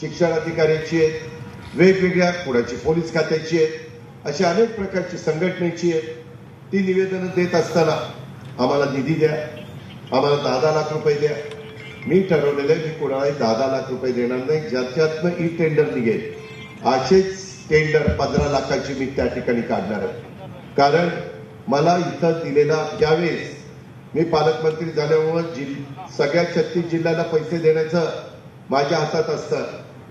शिक्षण अधिकाऱ्याची आहेत वेगवेगळ्या कुणाची पोलीस खात्याची आहेत अशी अनेक प्रकारची संघटनेची आहेत. ती निवेदनं देत असताना आम्हाला निधी द्या आम्हाला दहा दहा लाख रुपये द्या. मी ठरवलेलं आहे मी कोणालाही दहा दहा लाख रुपये देणार नाही. ज्याच्यातनं ई टेंडर निघेल असेच टेंडर पंधरा लाखाची मी त्या ठिकाणी काढणार आहे. कारण मला इथं दिलेला ज्यावेळेस मी पालकमंत्री झाल्यामुळं जिल सगळ्या छत्तीस जिल्ह्याला पैसे देण्याचं माझ्या हातात असतं.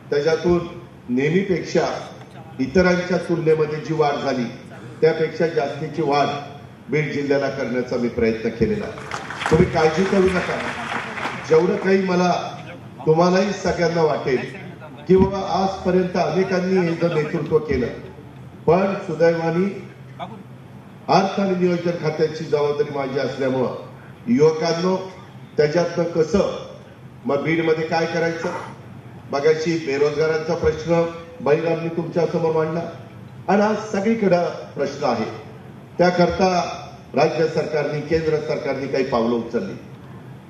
त्याच्यातून नेहमीपेक्षा इतरांच्या तुलनेमध्ये जी वाढ झाली त्यापेक्षा जास्तीची वाढ बीड जिल्ह्याला करण्याचा मी प्रयत्न केलेला तुम्ही काळजी करू नका. जेवढं काही मला तुम्हालाही सगळ्यांना वाटेल की बाबा आजपर्यंत अनेकांनी हे जर नेतृत्व केलं पण सुदैवानी अर्थ आणि नियोजन खात्याची जबाबदारी माझी असल्यामुळं युवकांनो त्याच्यातनं कसं मग बीडमध्ये काय करायचं? बघायची बेरोजगारांचा प्रश्न बहिरामनी तुमच्यासमोर मांडला. आणि आज सगळीकडे प्रश्न आहे त्याकरता राज्य सरकारने केंद्र सरकारने काही पावलं उचलली.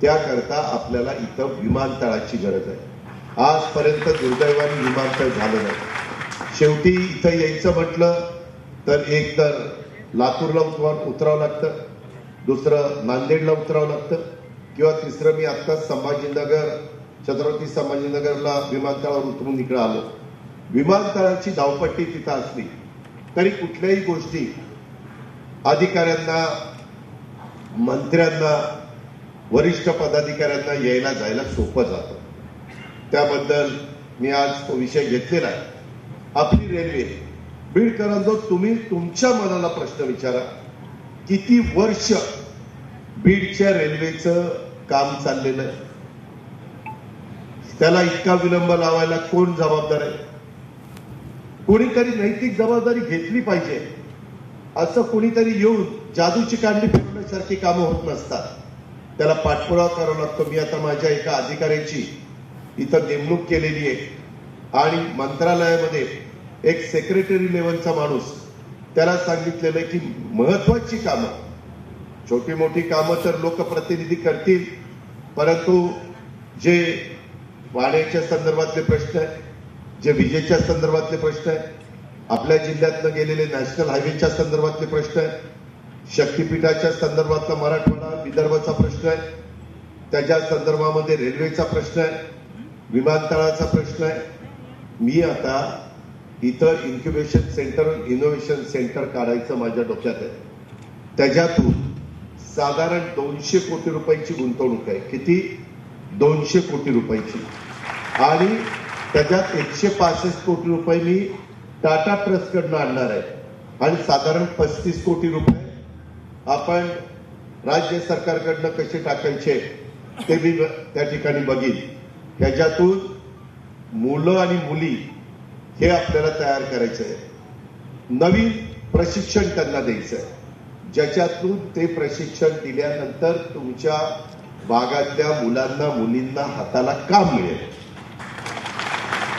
त्याकरता आपल्याला इथं विमानतळाची गरज आहे. आजपर्यंत दुर्दैवाने विमानतळ झालं नाही. शेवटी इथं यायचं म्हटलं तर एक तर लातूरला उतरावं उतरावं लागतं. दुसरं नांदेडला उतरावं लागतं. किंवा तिसरं मी आत्ताच संभाजीनगर छत्रपती संभाजीनगरला विमानतळावर उतरून इकडे आलो. विमानतळाची धावपट्टी तिथं असली तरी कुठल्याही गोष्टी अधिकाऱ्यांना मंत्र्यांना वरिष्ठ पदाधिकाऱ्यांना यायला जायला सोपं जातं. त्याबद्दल मी आज तो विषय घेतलेला आहे. आपली रेल्वे बीडकरांनो तुम्ही तुमच्या मनाला प्रश्न विचारा. किती वर्ष बीडच्या रेल्वेचं काम चाललेलं आहे? त्याला इतका विलंब लावायला कोण जबाबदार आहे? कोणीतरी नैतिक जबाबदारी घेतली पाहिजे. असं कोणीतरी येऊन जादूची काढणी फिरवण्यासारखी कामं होत नसतात. त्याला पाठपुरावा करावा लागतो. मी आता माझ्या एका अधिकाऱ्याची इथं नेमणूक केलेली आहे. आणि मंत्रालयामध्ये एक सेक्रेटरी लेवलचा माणूस त्याला सांगितलेलं की महत्वाची कामं छोटी मोठी कामं तर लोकप्रतिनिधी करतील परंतु जे पाण्याच्या संदर्भातले प्रश्न आहे जे विजेच्या संदर्भातले प्रश्न आहेत आपल्या जिल्ह्यातनं गेलेले नॅशनल हायवेच्या संदर्भातले प्रश्न आहे शक्तीपीठाच्या संदर्भातला मराठवाडा विदर्भाचा प्रश्न आहे त्याच्या संदर्भामध्ये रेल्वेचा प्रश्न आहे विमानतळाचा प्रश्न आहे. मी आता इथं इन्क्युबेशन सेंटर इनोव्हेशन सेंटर काढायचं माझ्या डोक्यात आहे. त्याच्यातून साधारण दोनशे कोटी रुपयांची गुंतवणूक आहे. किती? दोनशे कोटी रुपयाची. आणि त्याच्यात एकशे पासष्ट कोटी रुपये मी टाटा ट्रस्टकडनं आणणार आहे. आणि साधारण पस्तीस कोटी रुपये आपण राज्य सरकारकडनं कसे टाकायचे ते मी त्या ठिकाणी बघीन. ह्याच्यातून मुलं आणि मुली हे आपल्याला तयार करायचं आहे. नवीन प्रशिक्षण त्यांना द्यायचं आहे. ज्याच्यातून ते प्रशिक्षण दिल्यानंतर तुमच्या भागातल्या मुलांना मुलींना हाताला काम मिळेल?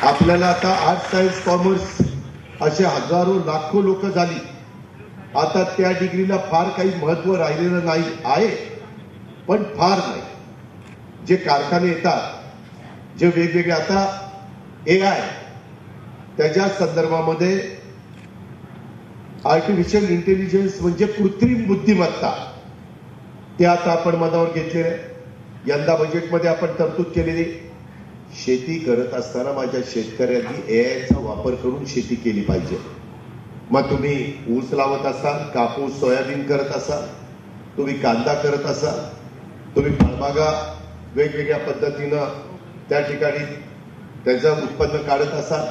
आपल्याला आता आर्ट सायन्स कॉमर्स असे हजारो लाखो लोक झाली. आता त्या डिग्रीला फार काही महत्त्व राहिलेलं नाही आहे पण फार नाही. जे कारखाने येतात जे वेगवेगळे आता ए आय त्याच्या संदर्भामध्ये आर्टिफिशियल इंटेलिजन्स म्हणजे कृत्रिम बुद्धिमत्ता. ते आता आपण मनावर घेतलेलं आहे. यंदा बजेटमध्ये आपण तरतूद केलेली. शेती करत असताना माझ्या शेतकऱ्यांनी एआयचा वापर करून शेती केली पाहिजे. मग तुम्ही ऊस लावत असाल कापूस सोयाबीन करत असाल तुम्ही कांदा करत असाल तुम्ही फळबागा वेगवेगळ्या पद्धतीनं त्या ठिकाणी त्याचं उत्पन्न काढत असाल